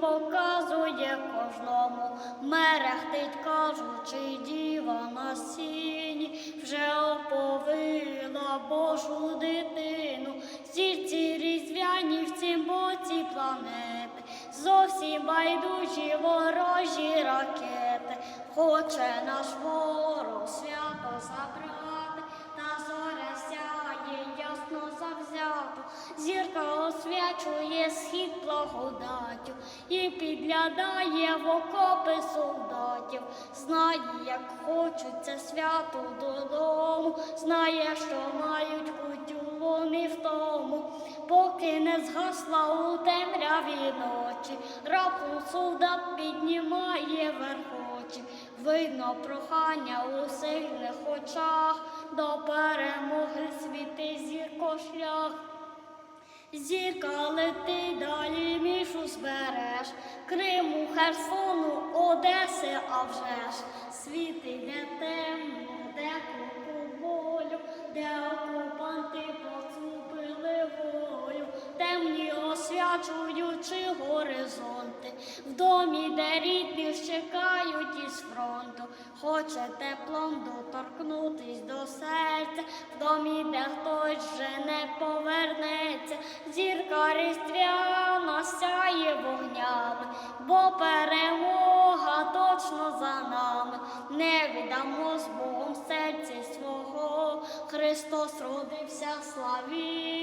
показує кожному, мерехтить, кажучи, діва на сіні, вже оповила Божу дитину, Зірці різдвяні в цім боці планети, зовсім байдужі ворожі ракети, хоче наш ворог свято забрати, та зоря сяє ясно завзято, зірка освячує схід благодаттю і підглядає в окопи солдатів, знає, як хочуть це свято додому, знає, що мають путю вони в тому, поки не згасла у темряві ночі, раптом солдат піднімає верх очі, видно прохання у сильних очах, до перемоги світи зірко шлях. Зірка Херсону, Одеси, а вже ж світ іде темно, де болю, де окупанти поцупили волю, темні освячуючи горизонти, в домі, де рідні чекають із фронту, хоче теплом доторкнутись до серця, в домі, де хтось вже не повернеться, зірка різдвяна сяє вогнями, бо перемога точно за нами, не віддамо з Богом серці свого, Христос родився, в Його.